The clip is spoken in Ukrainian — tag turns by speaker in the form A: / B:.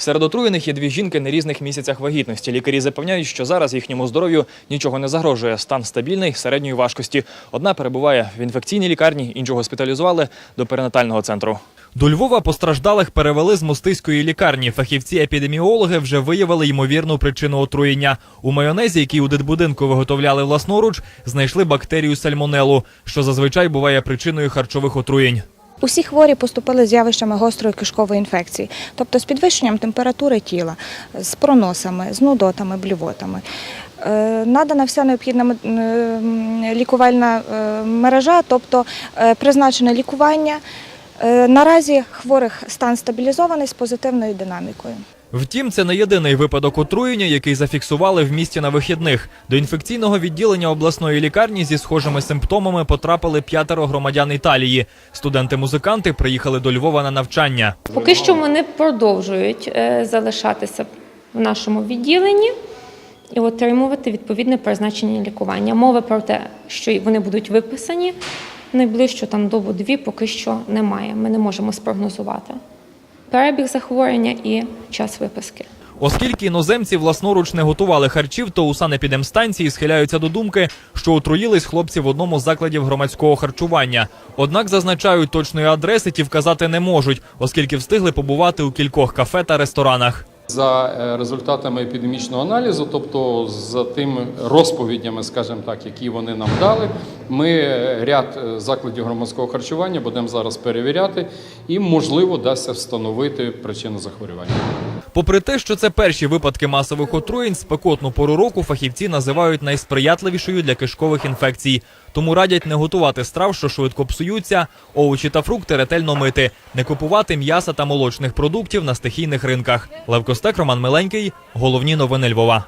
A: Серед отруєних є дві жінки на різних місяцях вагітності. Лікарі запевняють, що зараз їхньому здоров'ю нічого не загрожує. Стан стабільний, середньої важкості. Одна перебуває в інфекційній лікарні, іншу госпіталізували до перинатального центру. До Львова постраждалих перевели з мостиської лікарні. Фахівці-епідеміологи вже виявили ймовірну причину отруєння. У майонезі, який у дитбудинку виготовляли власноруч, знайшли бактерію сальмонелу, що зазвичай буває причиною харчових отруєнь.
B: Усі хворі поступили з явищами гострої кишкової інфекції, тобто з підвищенням температури тіла, з проносами, з нудотами, блювотами. Е, Надана вся необхідна лікувальна е, мережа, тобто е, призначене лікування. Е, Наразі хворих стан стабілізований з позитивною динамікою.
A: Втім, це не єдиний випадок отруєння, який зафіксували в місті на вихідних. До інфекційного відділення обласної лікарні зі схожими симптомами потрапили п'ятеро громадян Італії. Студенти-музиканти приїхали до Львова на навчання.
C: Поки що вони продовжують е, залишатися в нашому відділенні і отримувати відповідне призначення лікування. Мови про те, що вони будуть виписані найближчу там добу-дві, поки що немає. Ми не можемо спрогнозувати перебіг захворювання і час виписки.
A: Оскільки іноземці власноруч не готували харчів, то у санепідемстанції схиляються до думки, що отруїлись хлопці в одному з закладів громадського харчування. Однак зазначають точної адреси ті вказати не можуть, оскільки встигли побувати у кількох кафе та ресторанах.
D: За е, результатами епідемічного аналізу, тобто за тими розповідями, скажімо так, які вони нам дали, ми е, ряд е, закладів громадського харчування будемо зараз перевіряти і, можливо, дасться встановити причину захворювання.
A: Попри те, що це перші випадки масових отруєнь, спекотну пору року фахівці називають найсприятливішою для кишкових інфекцій. Тому радять не готувати страв, що швидко псуються, овочі та фрукти ретельно мити, не купувати м'яса та молочних продуктів на стихійних ринках. Лев Костек, Роман Миленький. Головні новини Львова.